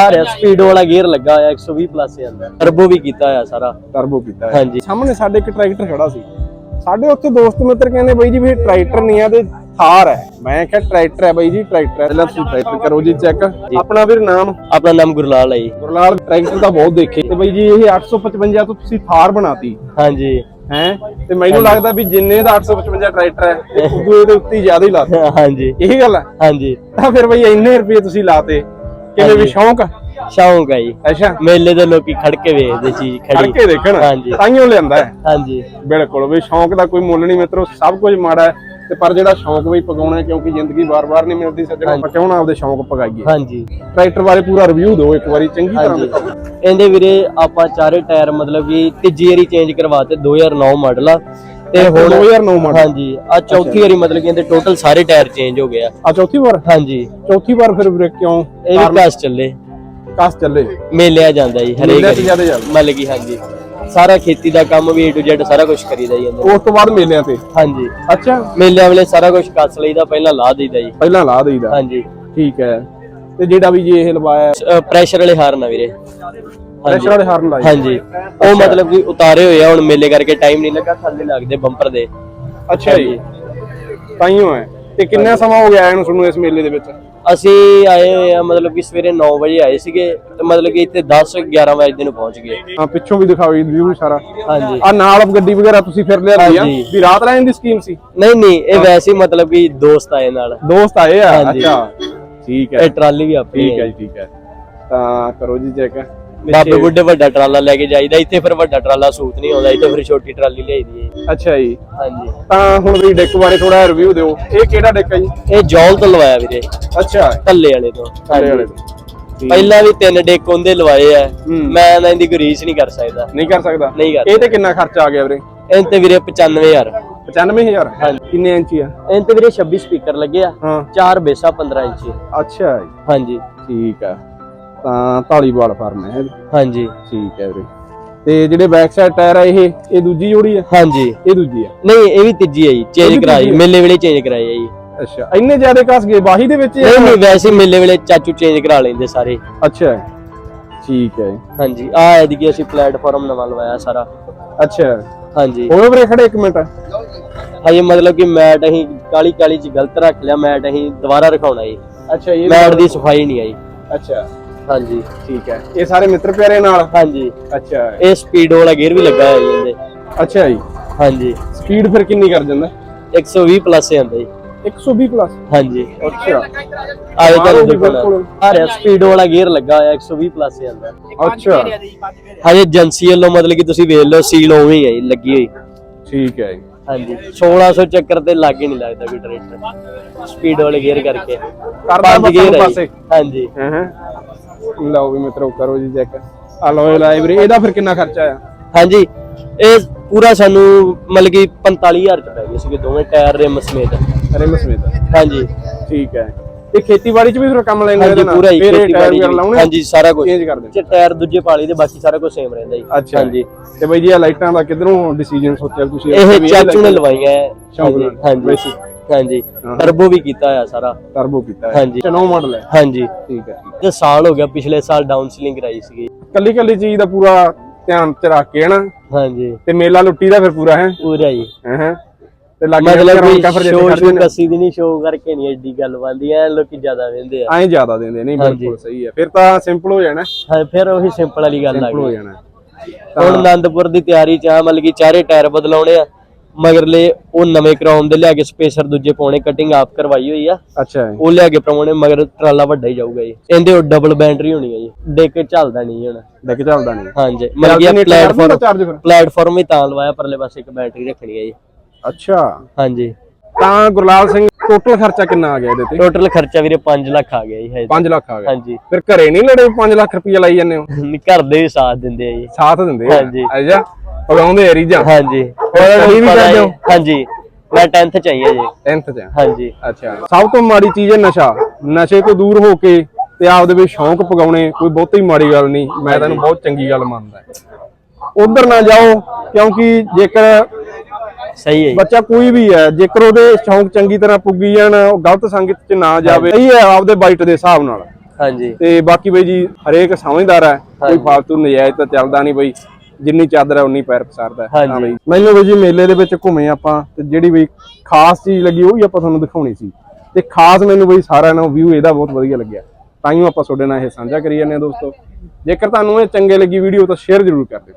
ਆ ਰਿਹਾ ਸਪੀਡ ਵਾਲਾ ਗੇਅਰ ਲੱਗਾ ਹੋਇਆ 120 ਪਲੱਸ ਹੈ ਅੰਦਰ। ਟਰਬੋ ਵੀ ਕੀਤਾ ਹੋਇਆ ਸਾਰਾ। ਟਰਬੋ ਕੀਤਾ ਹੈ ਹਾਂਜੀ। ਸਾਹਮਣੇ ਸਾਡੇ ਇੱਕ ਟਰੈਕਟਰ ਖੜਾ ਸੀ। ਸਾਡੇ ਉੱਥੇ ਦੋਸਤ ਮਿੱਤਰ ਕਹਿੰਦੇ ਬਾਈ ਜੀ ਵੀ ਇਹ ਟਰੈਕਟਰ ਨਹੀਂ ਆ ਤੇ ਥਾਰ ਹੈ। ਮੈਂ ਕਿਹਾ ਟਰੈਕਟਰ ਹੈ ਬਾਈ ਜੀ ਟਰੈਕਟਰ ਹੈ। ਪਹਿਲਾਂ ਤੁਸੀਂ ਟਰੈਕਟਰ ਕਰੋ ਜੀ ਚੈੱਕ ਆਪਣਾ ਵੀਰ ਨਾਮ? ਆਪਣਾ ਨਾਮ ਗੁਰਲਾਲ ਹੈ ਜੀ। ਗੁਰਲਾਲ ਟਰੈਕਟਰ ਤਾਂ ਬਹੁਤ ਦੇਖੇ। ਤੇ ਬਾਈ ਜੀ ਇਹ 855 ਤੋਂ ਤੁਸੀਂ ਥਾਰ ਬਣਾਤੀ। ਹਾਂਜੀ। ਹੈ? ਤੇ ਮੈਨੂੰ ਲੱਗਦਾ ਵੀ ਜਿੰਨੇ ਦਾ 855 ਟਰੈਕਟਰ ਹੈ ਉਦੋਂ ਇਹਦੇ ਉੱਤੇ ਜ਼ਿਆਦਾ ਹੀ ਲਾਤੇ। ਹਾਂਜੀ। ਇਹੀ ਗੱਲ ਹੈ? ਹਾਂਜੀ। ਤਾਂ ਫਿਰ ਬਈ ਇੰਨੇ ਰੁਪਏ ਤੁਸੀਂ ਲਾਤੇ। ਕਿਵੇਂ ਵੀ। ਸ਼ੌਂਕ ਸ਼ੌਂਕ ਹੈ ਜੀ। ਅੱਛਾ। ਮੇਲੇ ਦੇ ਲੋਕੀ ਖੜ ਕੇ ਵੇਖਦੇ ਚੀਜ਼ ਖੜ। ਖੜੀ ਕੇ ਦੇਖਣ? ਹਾਂਜੀ। ਤਾਈਓ ਲਿਆਂਦਾ ਹੈ? ਹਾਂਜੀ। ਬਿਲਕੁਲ ਵੀ ਸ਼ੌਂਕ ਦਾ ਕੋਈ ਮੁੱਲ ਨਹੀਂ ਮਿੱਤਰੋ ਸਭ ਕੁਝ ਮਾੜਾ ਹੈ। ਤੇ ਪਰ ਜਿਹੜਾ ਸ਼ੌਂਕ ਵੀ ਪਗਾਉਣਾ ਕਿਉਂਕਿ ਜ਼ਿੰਦਗੀ ਵਾਰ-ਵਾਰ ਨਹੀਂ ਮਿਲਦੀ ਸੱਜਣਾ ਆਪਾਂ ਕਿਉਂ ਨਾ ਆਪਦੇ ਸ਼ੌਂਕ ਪਗਾਈਏ। ਹਾਂਜੀ। ਟਰੈਕਟਰ ਬਾਰੇ ਪੂਰਾ ਰਿਵਿਊ ਦਿਓ ਇੱਕ ਵਾਰੀ ਚੰਗੀ ਤਰ੍ਹਾਂ ਦਿਓ। ਇਹਦੇ ਵੀਰੇ ਆਪਾਂ ਚਾਰੇ ਟਾਇਰ ਮਤਲਬ ਕਿ ਤੀਜੀ ਵਾਰੀ ਚੇਂਜ ਕਰਵਾਤੇ 2009 ਮਾਡਲ ਆ। ਤੇ ਹੁਣ 2009 ਮਾਡਲ। ਹਾਂਜੀ ਆ ਚੌਥੀ ਵਾਰੀ ਮਤਲਬ ਕਿ ਇਹਦੇ ਟੋਟਲ ਸਾਰੇ ਟਾਇਰ ਚੇਂਜ ਹੋ ਗਏ ਆ। ਆ ਚੌਥੀ ਵਾਰ? ਹਾਂਜੀ। ਚੌਥੀ ਵਾਰ ਫਿਰ ਵੀਰੇ ਕਿਉਂ? ਇਹ ਵੀ ਕਲਾਸ ਚੱਲੇ। ਕਸ ਚੱਲੇ। ਮੇਲਿਆ ਜਾਂਦਾ ਜੀ ਹਰੇਕ ਮੇਲਿਆਂ। ਜ਼ਿਆਦਾ ਚੱਲਦਾ। ਮਤਲਬ ਕਿ ਹਾਂਜੀ। ਸਾਰਾ ਖੇਤੀ ਦਾ ਕੰਮ ਵੀ A to Z ਸਾਰਾ ਕੁਝ ਕਰੀਦਾ ਜੀ ਅੰਦਰ ਉਸ ਤੋਂ ਬਾਅਦ ਮੇਲਿਆਂ ਤੇ। ਹਾਂਜੀ। ਅੱਛਾ। ਮੇਲਿਆਂ ਵੇਲੇ ਸਾਰਾ ਕੁਝ ਕੱਸ ਲਈਦਾ ਪਹਿਲਾਂ ਲਾ ਦੇਈਦਾ ਜੀ। ਪਹਿਲਾਂ ਲਾ ਦੇਈਦਾ। ਹਾਂਜੀ। ਠੀਕ ਹੈ। ਤੇ ਜਿਹੜਾ ਵੀ ਜੀ ਇਹ ਲਵਾਇਆ ਪ੍ਰੈਸ਼ਰ ਵਾਲੇ ਹਾਰਨ ਆ ਵੀਰੇ। ਪ੍ਰੈਸ਼ਰ ਵਾਲੇ ਹਾਰਨ ਲਾਏ। ਹਾਂਜੀ। ਉਹ ਮਤਲਬ ਕਿ ਉਤਾਰੇ ਹੋਏ ਆ ਹੁਣ ਮੇਲੇ ਕਰਕੇ ਟਾਈਮ ਨਹੀਂ ਲੱਗਾ ਥੱਲੇ ਲੱਗਦੇ ਬੰਪਰ ਦੇ। ਅੱਛਾ ਜੀ। ਤਾਈਓ ਹੈ। ਤੇ ਕਿੰਨਾ ਸਮਾਂ ਹੋ ਗਿਆ ਇਹਨੂੰ ਤੁਹਾਨੂੰ ਇਸ ਮੇਲੇ ਦੇ ਵਿੱਚ? ਅਸੀਂ ਆਏ ਹੋਏ ਆ ਮਤਲਬ ਕਿ ਸਵੇਰੇ 9 ਵਜੇ ਆਏ ਸੀਗੇ ਤੇ ਮਤਲਬ ਕਿ ਇੱਥੇ 10 11 ਵਜੇ ਨੂੰ ਪਹੁੰਚ ਗਏ। ਹਾਂ ਪਿੱਛੋਂ ਵੀ ਦਿਖਾਓ ਜੀ ਵਿਊ ਸਾਰਾ। ਹਾਂਜੀ। ਆ ਨਾਲ ਗੱਡੀ ਵਗੈਰਾ ਤੁਸੀਂ ਫਿਰ ਲਿਆਂਦੀ ਆ? ਹਾਂਜੀ। ਵੀ ਰਾਤ ਰਹਿਣ ਦੀ ਸਕੀਮ ਸੀ? ਨਹੀਂ ਨਹੀਂ ਇਹ ਵੈਸੇ ਮਤਲਬ ਕਿ ਦੋਸਤ ਆਏ ਨਾਲ। ਦੋਸਤ ਆਏ ਆ। ਅੱਛਾ। ਠੀਕ ਹੈ। ਇਹ ਟਰਾਲੀ ਵੀ ਆਪਣੀ ਠੀਕ ਹੈ ਜੀ ਠੀਕ ਹੈ। ਤਾਂ ਕਰੋ ਜੀ ਚੈੱਕ। ਬਾਬੇ ਬੁੱਢੇ ਵੱਡਾ ਟਰਾਲਾ ਲੈ ਕੇ ਜਾਈਦਾ ਇੱਥੇ ਫਿਰ ਵੱਡਾ ਟਰਾਲਾ ਸੂਤ ਨਹੀਂ ਆਉਂਦਾ ਇੱਥੇ ਫਿਰ ਛੋਟੀ ਟਰਾਲੀ ਲਿਆਈਦੀ ਹੈ ਅੱਛਾ ਜੀ। ਹਾਂਜੀ। ਤਾਂ ਹੁਣ ਵੀ ਡੈਕ ਬਾਰੇ ਥੋੜਾ ਰਿਵਿਊ ਦਿਓ। ਇਹ ਕਿਹੜਾ ਡੈਕ ਹੈ ਜੀ? ਇਹ ਜੌਲ ਤੋਂ ਲਵਾਇਆ ਵੀਰੇ। ਅੱਛਾ। ਕੱਲੇ ਵਾਲੇ ਤੋਂ। ਥੱਲੇ। ਵਾਲੇ ਤੋਂ। ਪਹਿਲਾਂ ਵੀ ਤਿੰਨ ਡੇਕ ਉਹਦੇ ਲਵਾਏ ਆ। ਮੈਂ ਨਾ ਇਹਦੀ ਕੋਈ ਰੀਸ ਨਹੀਂ ਕਰ ਸਕਦਾ। ਨਹੀਂ ਕਰ ਸਕਦਾ? ਨਹੀਂ ਕਰ ਇਹ ਤੇ ਕਿੰਨਾ ਖਰਚਾ ਆ ਗਿਆ ਵੀਰੇ? ਇਹ ਤੇ ਵੀਰੇ 95000 95000 ਹਾਂਜੀ। ਕਿੰਨੇ ਇੰਚੀ ਆ? ਇਹ ਤੇ ਵੀਰੇ 26 ਸਪੀਕਰ ਲੱਗੇ ਆ। ਚਾਰ ਬੇਸਾਂ 15 ਇੰਚੀ ਅੱਛਾ ਜੀ। ਹਾਂਜੀ। ਠੀਕ ਆ। ਤਾਂ ਢਾਲੀਵਾਲ ਫਾਰਮ ਹੈ। ਹਾਂਜੀ। ਠੀਕ ਹੈ ਵੀਰੇ। ਤੇ ਜਿਹੜੇ ਬੈਕ ਸਾਈਡ ਟਾਇਰ ਆ ਇਹ ਇਹ ਦੂਜੀ ਜੋੜੀ ਆ? ਹਾਂਜੀ। ਇਹ ਦੂਜੀ ਆ? ਨਹੀਂ ਇਹ ਵੀ ਤੀਜੀ ਹੈ ਜੀ ਚੇਂਜ ਕਰਾਈ। ਮੇਲੇ ਵੇਲੇ ਚੇਂਜ ਕਰਾਈ ਹੈ ਜੀ। ਅੱਛਾ ਇੰਨੇ ਜ਼ਿਆਦਾ ਕਸ ਗਏ ਬਾਹੀ ਦੇ ਵਿੱਚ ਆ? ਨਹੀਂ ਨਹੀਂ ਵੈਸੇ ਮੇਲੇ ਵੇਲੇ ਚਾਚੂ ਚੇਂਜ ਕਰਾ ਲੈਂਦੇ ਸਾਰੇ। ਅੱਛਾ ਠੀਕ ਹੈ ਹਾਂਜੀ ਆ ਐਦਕੀ ਅਸੀਂ ਪਲੇਟਫਾਰਮ ਨਵਾਂ ਲਵਾਇਆ ਸਾਰਾ। ਅੱਛਾ ਹਾਂਜੀ। ਉਹ ਵੀਰੇ ਖੜੇ ਇੱਕ ਮਿੰਟ। ਹਜੇ ਮਤਲਬ ਕਿ ਮੈਟ ਅਸੀਂ ਕਾਲੀ ਕਾਲੀ ਚ ਗਲਤ ਰੱਖ ਲਿਆ ਮੈਟ ਅਸੀਂ ਦੁਬਾਰਾ ਰਖਾਉਣਾ ਜੀ। ਅੱਛਾ ਇਹ ਮੈਟ ਦੀ ਸਫ਼ਾਈ ਨਹੀਂ ਆਈ। ਅੱਛਾ। ਹਾਂਜੀ। ਠੀਕ ਹੈ। ਇਹ ਸਾਰੇ ਮਿੱਤਰ ਪਿਆਰੇ ਨਾਲ? ਹਾਂਜੀ। ਅੱਛਾ। ਇਹ ਸਪੀਡ ਵਾਲਾ ਗੇਅਰ ਵੀ ਲੱਗਾ ਹੋਇਆ ਜੀ ਇਹਦੇ। ਅੱਛਾ ਜੀ। ਹਾਂਜੀ। ਸਪੀਡ ਫਿਰ ਕਿੰਨੀ ਕਰ ਜਾਂਦਾ 120 ਪਲੱਸ ਆਂਦਾ ਜੀ 120 ਪਲੱਸ ਹਾਂਜੀ। ਅੱਛਾ। ਆਏ ਦੇਖੋ ਬਿਲਕੁਲ। ਆ ਰਿਹਾ ਸਪੀਡ ਵਾਲਾ ਗੇਅਰ ਲੱਗਾ ਹੋਇਆ 120 ਪਲੱਸ ਆਂਦਾ ਅੱਛਾ। ਹਜੇ ਏਜੰਸੀ ਵੱਲੋਂ ਮਤਲਬ ਕਿ ਤੁਸੀਂ ਵੇਖ ਲਓ ਸੀਲ ਉਵੇਂ ਹੀ ਹੈ ਲੱਗੀ ਹੋਈ। ਠੀਕ ਹੈ ਜੀ। ਹਾਂਜੀ। 1600 ਚੱਕਰ ਤੇ ਲੱਗੇ ਨਹੀਂ ਲੱਗਦਾ ਕੋਈ ਟਰੈਕਟਰ ਸਪੀਡ ਵਾਲੇ ਗੇਅਰ ਕਰਕੇ। ਕਰਦਾ ਬਸ ਹੈ ਪਾਸੇ। ਹਾਂਜੀ। ਹਾਂ ਹਾਂ। ਲਓ ਵੀ ਮਿੱਤਰੋ ਕਰੋ ਜੀ ਚੈੱਕ ਆ ਲਓ ਲਾਇਬ੍ਰੇਰੀ ਇਹਦਾ ਫਿਰ ਕਿੰਨਾ ਖਰਚਾ ਆ ਹਾਂਜੀ ਇਹ ਪੂਰਾ ਸਾਨੂੰ ਮਤਲਬ ਕਿ 45000 ਚ ਪੈ ਸੀਗੇ ਦੋਵੇਂ ਟਾਇਰ ਰਿਮ ਸਮੇਤ। ਰਿਮ ਸਮੇਤ। ਹਾਂਜੀ। ਠੀਕ ਹੈ। ਤੇ ਖੇਤੀਬਾੜੀ ਚ ਵੀ ਫਿਰ ਕੰਮ ਲੈਂਦੇ ਹਾਂਜੀ ਪੂਰਾ ਹੀ ਫਿਰ ਟਾਇਰ ਖੇਤੀਬਾੜੀ ਵਗੈਰਾ ਲਾਉਣੇ? ਹਾਂਜੀ ਸਾਰਾ ਕੁਝ ਚੇਂਜ ਕਰ ਦਿੰਦੇ ਚ ਟਾਇਰ ਦੂਜੇ ਪਾਲੀ ਦੇ ਬਾਕੀ ਸਾਰਾ ਕੁਝ ਸੇਮ ਰਹਿੰਦਾ ਜੀ। ਹਾਂਜੀ। ਤੇ ਬਈ ਜੀ ਆ ਲਾਈਟਾਂ ਦਾ ਕਿਧਰੋਂ ਡਿਸੀਜਨ ਸੋਚਿਆ ਤੁਸੀਂ? ਇਹ ਚਾਚੂ ਨੇ ਲਵਾਈਆਂ। ਹੈ। ਸ਼ੌਂਕ ਹਾਂਜੀ ਨਾਲ। ਹਾਂਜੀ ਹਾਂ। ਟਰਬੋ ਵੀ ਕੀਤਾ ਹੋਇਆ ਸਾਰਾ। ਟਰਬੋ ਕੀਤਾ ਹੈ ਹਾਂਜੀ। ਨੌ ਮਾਡਲ ਹੈ। ਹਾਂਜੀ। ਠੀਕ ਹੈ ਤੇ ਸਾਲ ਹੋ ਗਿਆ ਪਿਛਲੇ ਸਾਲ ਡਾਊਨ ਸੀਲਿੰਗ ਕਰਾਈ ਸੀਗੀ। ਕੱਲੀ ਕੱਲੀ ਚੀਜ਼ ਦਾ ਪੂਰਾ ਧਿਆਨ ਚ ਰੱਖ ਕੇ ਨਾ? ਹਾਂਜੀ। ਤੇ ਮੇਲਾ ਲੁੱਟੀ ਦਾ ਫਿਰ ਪੂਰਾ ਹੈ? ਪੂਰਾ ਜੀ ਹਾਂ ਤੇ ਲੱਗ ਮਤਲਬ ਕਿ ਜਿੱਥੇ ਸ਼ੋਅ ਖੜ੍ਹਦੇ ਸ਼ੂ ਨੇ। ਕੱਸੀ ਦੀ ਨਹੀਂ ਸ਼ੋਅ ਕਰਕੇ ਨਹੀਂ ਐਡੀ ਗੱਲ ਬਣਦੀ ਐ ਲੋਕੀ ਜ਼ਿਆਦਾ ਵੇਂਦੇ ਆ। ਐਂ ਜ਼ਿਆਦਾ ਦਿੰਦੇ ਨਹੀਂ। ਬਿਲਕੁਲ ਸਹੀ ਹੈ। ਫਿਰ ਤਾਂ ਸਿੰਪਲ ਹੋ ਜਾਣਾ। ਹਾਂ ਫਿਰ ਉਹੀ ਸਿੰਪਲ ਵਾਲੀ ਗੱਲ ਆ ਸਿੰਪਲ ਹੋ ਗਈ। ਜਾਣਾ। ਹੁਣ ਆਨੰਦਪੁਰ ਦੀ ਤਿਆਰੀ ਚ ਆ ਮਤਲਬ ਕਿ ਚਾਰੇ ਟਾਇਰ ਬਦਲਾਉਣੇ ਆ। ਮਗਰਲੇ ਉਹ ਨਵੇਂ ਕਰਾਉਣ ਦੇ ਲਿਆ ਕੇ ਸਪੇਸਰ ਦੂਜੇ ਪਾਉਣੇ ਕਟਿੰਗ ਆਪ ਕਰਵਾਈ ਹੋਈ ਆ। ਅੱਛਾ ਹੈ। ਉਹ ਲਿਆ ਕੇ ਪਾਉਣੇ ਮਗਰ ਟਰਾਲਾ ਵੱਡਾ ਹੀ ਜਾਊਗਾ ਜੀ। ਇਹਦੇ ਉਹ ਡਬਲ ਬੈਟਰੀ ਹੋਣੀ ਹੈ ਜੀ। ਡੇਕ ਚੱਲਦਾ ਨਹੀਂ ਹੁਣ। ਡਿੱਗ ਚੱਲਦਾ ਨਹੀਂ। ਹਾਂਜੀ। ਮਤਲਬ ਕਿ ਦਿੰਦਾ ਪਲੇਟਫਾਰਮ ਚਾਰਜ ਫਿਰ। ਪਲੇਟਫਾਰਮ ਹੀ ਤਾਂ ਲਵਾਇਆ ਪਰਲੇ ਪਾਸੇ ਇੱਕ ਬੈਟਰੀ ਰੱਖਣੀ ਹੈ ਜੀ। ਅੱਛਾ। ਹਾਂਜੀ। ਤਾਂ ਗੁਰਲਾਲ ਸਿੰਘ ਟੋਟਲ ਖਰਚਾ ਕਿੰਨਾ ਆ ਗਿਆ ਇਹਦੇ ਤੇ? ਟੋਟਲ ਖਰਚਾ ਵੀਰੇ 5 ਲੱਖ ਆ ਗਿਆ ਜੀ ਹਜੇ। 5 ਲੱਖ ਆ ਗਿਆ। ਹਾਂਜੀ। ਫਿਰ ਘਰੇ ਨਹੀਂ ਲੜੇ 5 ਲੱਖ ਰੁਪਏ ਲਾਈ ਜਾਂਦੇ ਹੋ? ਘਰ ਦੇ ਵੀ ਸਾਥ ਦਿੰਦੇ ਆ ਜੀ। ਸਾਥ ਦਿੰਦੇ ਆ। ਹਾਂਜੀ। ਅੱਛਾ। ਪਗਾਉਂਦੇ ਆ ਰੀਜਾ ਹਾਂਜੀ। study ਵੀ ਕਰਦੇ ਹੈ-? ਹਾਂਜੀ। ਮੈਂ 10th ਚ ਆਈ ਹਾਂ ਜੀ। 10th ਚ। ਹਾਂਜੀ। ਅੱਛਾ। ਸਭ ਤੋਂ ਮਾੜੀ ਚੀਜ਼ ਹੈ ਨਸ਼ਾ। ਨਸ਼ੇ ਤੋਂ ਦੂਰ ਹੋ ਕੇ ਤੇ ਆਪਦੇ ਵਿੱਚ ਸ਼ੌਂਕ ਪਗਾਉਣੇ ਕੋਈ ਬਹੁਤੀ ਮਾੜੀ ਗੱਲ ਨਹੀਂ। ਮੈਂ ਤੈਨੂੰ ਬਹੁਤ ਚੰਗੀ ਗੱਲ ਮੰਨਦਾ। ਉਧਰ ਨਾ ਜਾਓ ਕਿਉਂਕਿ ਜੇਕਰ ਸਹੀ ਹੈ ਬੱਚਾ ਕੋਈ ਵੀ ਹੈ ਜੇਕਰ ਉਹਦੇ ਸ਼ੌਂਕ ਚੰਗੀ ਤਰ੍ਹਾਂ ਪੁੱਗੀ ਜਾਣ ਉਹ ਗਲਤ ਸੰਗਤ 'ਚ ਨਾ ਜਾਵੇ ਇਹ ਹੈ ਆਪਦੇ ਬਾਈਟ ਦੇ ਹਿਸਾਬ ਨਾਲ। ਹਾਂਜੀ। ਤੇ ਬਾਕੀ ਬਈ ਜੀ ਹਰੇਕ ਸਮਝਦਾਰ ਹੈ ਕੋਈ ਫਾਲਤੂ ਨਜਾਇਜ਼ ਤਾਂ ਚੱਲਦਾ ਨਹੀਂ ਬਈ। ਜਿੰਨੀ ਚਾਦਰ ਹੈ ਉਨੀ ਪੈਰ ਪਸਾਰਦਾ ਹੈ। ਹਾਂ ਬਈ ਮੈਨੂੰ ਬਈ ਜੀ ਮੇਲੇ ਦੇ ਵਿੱਚ ਘੁੰਮੇ ਆਪਾਂ ਤੇ ਜਿਹੜੀ ਬਈ ਖਾਸ ਚੀਜ਼ ਲੱਗੀ ਉਹ ਵੀ ਆਪਾਂ ਤੁਹਾਨੂੰ ਦਿਖਾਉਣੀ ਸੀ। ਤੇ ਖਾਸ ਮੈਨੂੰ ਬਈ ਸਾਰਿਆਂ ਨਾਲੋਂ ਵਿਊ ਇਹਦਾ ਬਹੁਤ ਵਧੀਆ ਲੱਗਿਆ। ਤਾਂ ਹੀ ਆਪਾਂ ਤੁਹਾਡੇ ਨਾਲ ਇਹ ਸਾਂਝਾ ਕਰੀ ਜਾਂਦੇ ਹਾਂ ਦੋਸਤੋ। ਜੇਕਰ ਤੁਹਾਨੂੰ ਇਹ ਚੰਗੇ ਲੱਗੀ ਵੀਡੀਓ ਤਾਂ ਸ਼ੇਅਰ ਜ਼ਰੂਰ ਕਰ ਦਿਓ।